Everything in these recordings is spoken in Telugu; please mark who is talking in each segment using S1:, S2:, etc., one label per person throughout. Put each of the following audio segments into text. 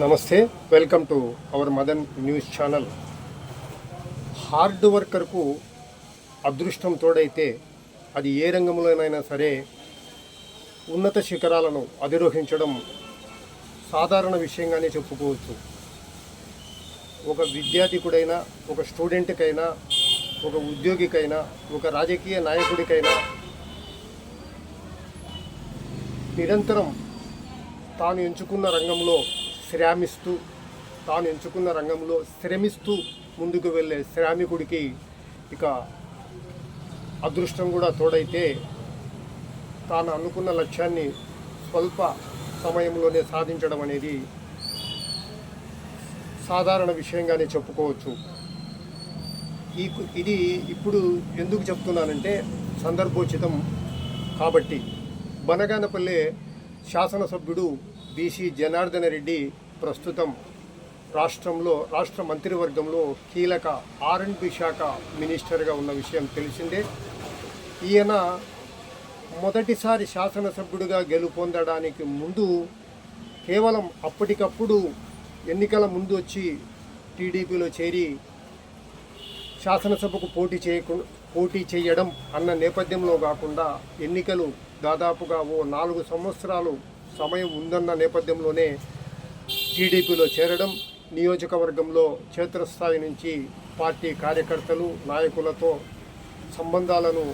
S1: నమస్తే welcome to our Madan news channel. Hard వర్కర్కు అదృష్టం తోడైతే అది ఏ రంగంలోనైనా సరే ఉన్నత శిఖరాలను అధిరోహించడం సాధారణ విషయంగానే చెప్పుకోవచ్చు. ఒక విద్యార్థికుడైనా ఒక స్టూడెంట్కైనా ఒక ఉద్యోగికైనా ఒక రాజకీయ నాయకుడికైనా నిరంతరం తాను ఎంచుకున్న రంగంలో శ్రామిస్తూ తాను ఎంచుకున్న రంగంలో శ్రమిస్తూ ముందుకు వెళ్ళే శ్రామికుడికి ఇక అదృష్టం కూడా తోడైతే తాను అనుకున్న లక్ష్యాన్ని స్వల్ప సమయంలోనే సాధించడం అనేది సాధారణ విషయంగానే చెప్పుకోవచ్చు. ఈ ఇది ఇప్పుడు ఎందుకు చెప్తున్నానంటే సందర్భోచితం కాబట్టి. బనగానపల్లె శాసనసభ్యుడు బీసీ జనార్దన రెడ్డి ప్రస్తుతం రాష్ట్రంలో రాష్ట్ర మంత్రివర్గంలో కీలక ఆర్ఎండ్బి శాఖ మినిస్టర్గా ఉన్న విషయం తెలిసిందే. ఈయన మొదటిసారి శాసనసభ్యుడిగా గెలుపొందడానికి ముందు కేవలం అప్పటికప్పుడు ఎన్నికల ముందు వచ్చి టీడీపీలో చేరి శాసనసభకు పోటీ చేయకు పోటీ చేయడం అన్న నేపథ్యంలో కాకుండా ఎన్నికలు దాదాపుగా ఓ నాలుగు సంవత్సరాలు సమయం ఉందన్న నేపథ్యంలోనే టీడీపీలో చేరడం నియోజకవర్గంలో క్షేత్రస్థాయి నుంచి పార్టీ కార్యకర్తలు నాయకులతో సంబంధాలను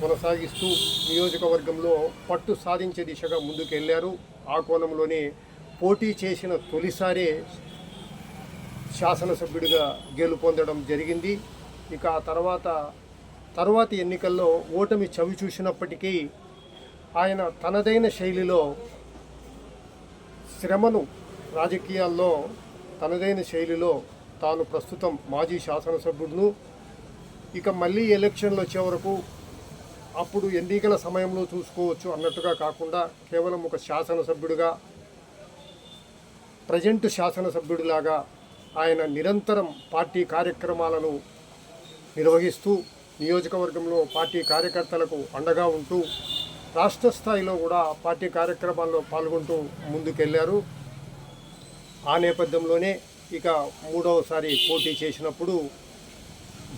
S1: కొనసాగిస్తూ నియోజకవర్గంలో పట్టు సాధించే దిశగా ముందుకెళ్ళారు. ఆ కోణంలోనే పోటీ చేసిన తొలిసారే శాసనసభ్యుడిగా గెలుపొందడం జరిగింది. ఇక ఆ తర్వాత తర్వాతి ఎన్నికల్లో ఓటమి చవి చూసినప్పటికీ ఆయన తనదైన శైలిలో శ్రమను రాజకీయాల్లో తనదైన శైలిలో తాను ప్రస్తుతం మాజీ శాసనసభ్యుడును. ఇక మళ్ళీ ఎలక్షన్లు వచ్చే వరకు అప్పుడు ఎన్నికల సమయంలో చూసుకోవచ్చు అన్నట్టుగా కాకుండా కేవలం ఒక శాసనసభ్యుడిగా ప్రజెంట్ శాసనసభ్యుడిలాగా ఆయన నిరంతరం పార్టీ కార్యక్రమాలను నిర్వహిస్తూ నియోజకవర్గంలో పార్టీ కార్యకర్తలకు అండగా ఉంటూ రాష్ట్ర స్థాయిలో కూడా పార్టీ కార్యక్రమాల్లో పాల్గొంటూ ముందుకెళ్ళారు. ఆ నేపథ్యంలోనే ఇక మూడవసారి పోటీ చేసినప్పుడు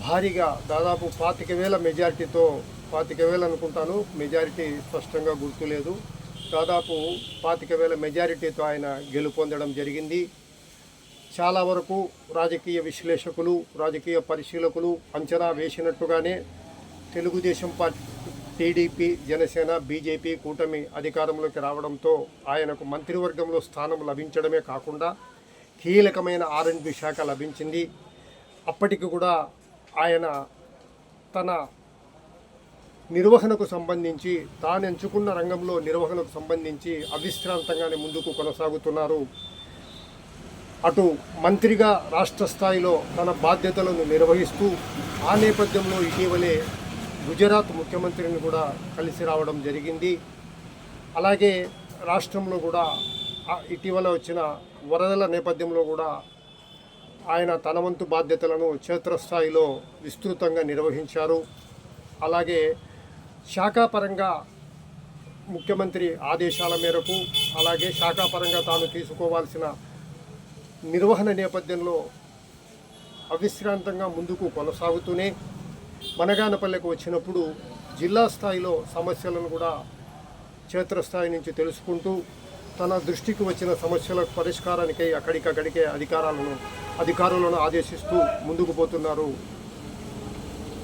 S1: భారీగా దాదాపు పాతిక వేల మెజారిటీతో పాతిక వేలు అనుకుంటాను మెజారిటీ స్పష్టంగా గుర్తులేదు. దాదాపు పాతిక వేల మెజారిటీతో ఆయన గెలుపొందడం జరిగింది. చాలా వరకు రాజకీయ విశ్లేషకులు రాజకీయ పరిశీలకులు అంచనా వేసినట్టుగానే Telugu Desam party TDP Janasena BJP కూటమి అధికారంలోకి రావడంతో ఆయనకు మంత్రివర్గంలో స్థానం లభించడమే కాకుండా కీలకమైన ఆర్ఎండ్బి శాఖ లభించింది. అప్పటికి కూడా ఆయన తన నిర్వహణకు సంబంధించి తాను ఎంచుకున్న రంగంలో నిర్వహణకు సంబంధించి అవిశ్రాంతంగానే ముందుకు కొనసాగుతున్నారు. అటు మంత్రిగా రాష్ట్ర స్థాయిలో తన బాధ్యతలను నిర్వహిస్తూ ఆ నేపథ్యంలో ఇటీవలే గుజరాత్ ముఖ్యమంత్రిని కూడా కలిసి రావడం జరిగింది. అలాగే రాష్ట్రంలో కూడా ఇటీవల వచ్చిన వరదల నేపథ్యంలో కూడా ఆయన తన వంతు బాధ్యతలను క్షేత్రస్థాయిలో విస్తృతంగా నిర్వహించారు. అలాగే శాఖాపరంగా ముఖ్యమంత్రి ఆదేశాల మేరకు అలాగే శాఖాపరంగా తాను తీసుకోవాల్సిన నిర్వహణ నేపథ్యంలో అవిశ్రాంతంగా ముందుకు కొనసాగుతూనే మనగానపల్లెకు వచ్చినప్పుడు జిల్లా స్థాయిలో సమస్యలను కూడా క్షేత్రస్థాయి నుంచి తెలుసుకుంటూ తన దృష్టికి వచ్చిన సమస్యల పరిష్కారానికై అక్కడికక్కడికే అధికారాలను అధికారులను ఆదేశిస్తూ ముందుకు పోతున్నారు.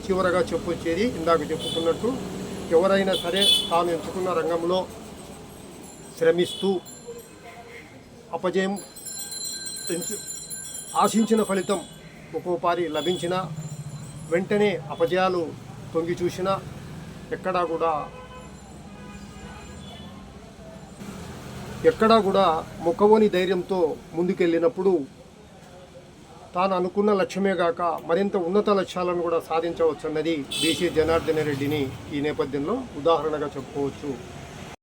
S1: చివరగా చెప్పొచ్చేది ఇందాక చెప్పుకున్నట్టు ఎవరైనా సరే తాను ఎంచుకున్న రంగంలో శ్రమిస్తూ అపజయం ఆశించిన ఫలితం ఒక్కోపారి లభించిన వెంటనే అపజయాలు తొంగి చూసినా ఎక్కడా కూడా ఎక్కడా కూడా ముఖవోని ధైర్యంతో ముందుకెళ్ళినప్పుడు తాను అనుకున్న లక్ష్యమే కాక మరింత ఉన్నత లక్ష్యాలను కూడా సాధించవచ్చన్నది బీసీ జనార్దన రెడ్డిని ఈ నేపథ్యంలో ఉదాహరణగా చెప్పుకోవచ్చు.